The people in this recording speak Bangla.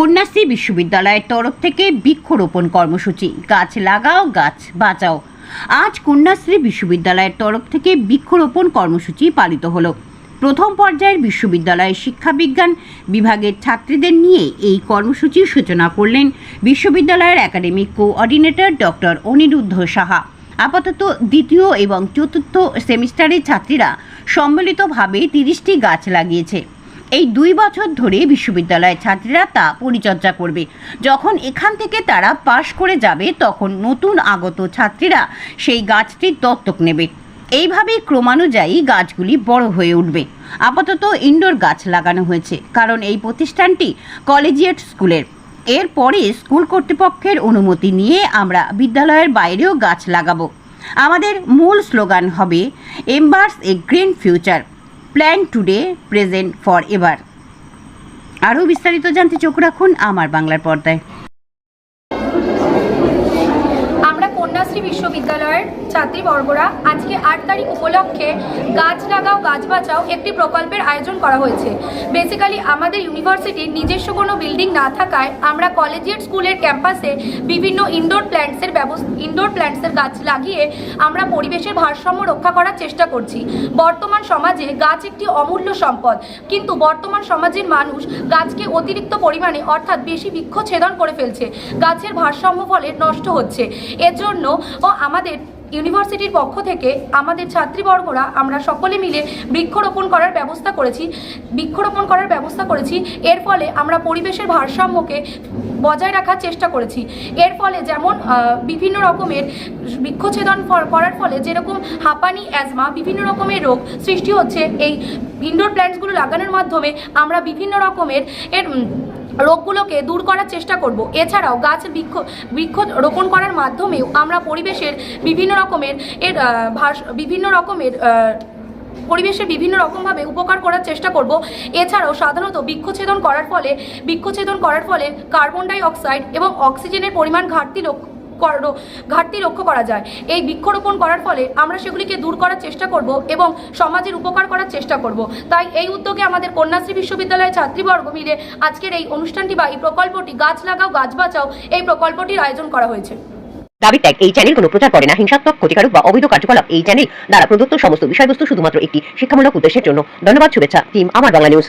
কন্যাশ্রী বিশ্ববিদ্যালয়ের তরফ থেকে বৃক্ষরোপণ কর্মসূচি। গাছ লাগাও, গাছ বাঁচাও। আজ কন্যাশ্রী বিশ্ববিদ্যালয়ের তরফ থেকে বৃক্ষরোপণ কর্মসূচি পালিত হলো। প্রথম পর্যায়ের বিশ্ববিদ্যালয়ের শিক্ষাবিজ্ঞান বিভাগের ছাত্রীদের নিয়ে এই কর্মসূচির সূচনা করলেন বিশ্ববিদ্যালয়ের academic coordinator doctor Aniruddha Saha. আপাতত দ্বিতীয় এবং চতুর্থ সেমিস্টারের ছাত্রীরা সম্মিলিতভাবে তিরিশটি গাছ লাগিয়েছে। এই দুই বছর ধরে বিশ্ববিদ্যালয়ের ছাত্রীরা তা পরিচর্যা করবে। যখন এখান থেকে তারা পাশ করে যাবে, তখন নতুন আগত ছাত্রীরা সেই গাছটির দত্তক নেবে। এইভাবেই ক্রমানুযায়ী গাছগুলি বড় হয়ে উঠবে। আপাতত ইনডোর গাছ লাগানো হয়েছে, কারণ এই প্রতিষ্ঠানটি কলেজিয়েট স্কুলের। এরপরে স্কুল কর্তৃপক্ষের অনুমতি নিয়ে আমরা বিদ্যালয়ের বাইরেও গাছ লাগাবো। আমাদের মূল স্লোগান হবে embrace a green future plan today present forever আরও বিস্তারিত জানতে চোখ রাখুন আমার বাংলার পর্দায়। ছাত্রীবর্গরা আজকে আট তারিখ উপলক্ষে গাছ লাগাও, গাছ বাঁচাও একটি প্রকল্পের আয়োজন করা হয়েছে। বেসিক্যালি আমাদের ইউনিভার্সিটির নিজস্ব কোনো বিল্ডিং না থাকায় আমরা কলেজিয়েট স্কুলের ক্যাম্পাসে বিভিন্ন ইনডোর প্ল্যান্টসের ব্যবস্থা ইনডোর প্ল্যান্টসের গাছ লাগিয়ে আমরা পরিবেশের ভারসাম্য রক্ষা করার চেষ্টা করছি। বর্তমান সমাজে গাছ একটি অমূল্য সম্পদ। কিন্তু বর্তমান সমাজের মানুষ গাছকে অতিরিক্ত পরিমাণে, অর্থাৎ বেশি বৃক্ষ ছেদন করে ফেলছে। গাছের ভারসাম্য ফলে নষ্ট হচ্ছে। এর জন্য ও আমাদের ইউনিভার্সিটির পক্ষ থেকে আমাদের ছাত্রীবর্গরা, আমরা সকলে মিলে বৃক্ষরোপণ করার ব্যবস্থা করেছি। বৃক্ষরোপণ করার ব্যবস্থা করেছি। এর ফলে আমরা পরিবেশের ভারসাম্যকে বজায় রাখার চেষ্টা করেছি। এর ফলে যেমন বিভিন্ন রকমের বৃক্ষছেদন করার ফলে যেরকম হাঁপানি, অ্যাজমা, বিভিন্ন রকমের রোগ সৃষ্টি হচ্ছে, এই ইনডোর প্ল্যান্টসগুলো লাগানোর মাধ্যমে আমরা বিভিন্ন রকমের এর রোগগুলোকে দূর করার চেষ্টা করব। এছাড়াও গাছ বৃক্ষ বৃক্ষ রোপণ করার মাধ্যমেও আমরা পরিবেশের বিভিন্ন রকমের এর ভাষ বিভিন্ন রকমের পরিবেশে বিভিন্ন রকমভাবে উপকার করার চেষ্টা করব। এছাড়াও সাধারণত বৃক্ষছেদন করার ফলে, বৃক্ষছেদন করার ফলে কার্বন ডাই অক্সাইড এবং অক্সিজেনের পরিমাণ ঘাটতি লক্ষ্য ঘাটতি লক্ষ্য করা যায়। এই বৃক্ষরোপণ করার ফলে আমরা সেগুলিকে দূর করার চেষ্টা করব এবং সমাজের উপকার করার চেষ্টা করব। তাই এই উদ্যোগে আমাদের কন্যাশ্রী বিশ্ববিদ্যালয়ের ছাত্রীবর্গ মিলে আজকের এই অনুষ্ঠানটি বা এই প্রকল্পটি, গাছ লাগাও, গাছ বাঁচাও, এই প্রকল্পটির আয়োজন করা হয়েছে। দাবি ত্যাগ এই চ্যানেল কোনো প্রচার করে না। হিংসাত্মক, ক্ষতিকারক বা অবৈধ কার্যকলাপ এই চ্যানেল দ্বারা প্রদত্ত সমস্ত বিষয়বস্তু শুধুমাত্র একটি শিক্ষামূলক উদ্দেশ্যের জন্য। ধন্যবাদ, শুভেচ্ছা টিম আমার বাংলা নিউজ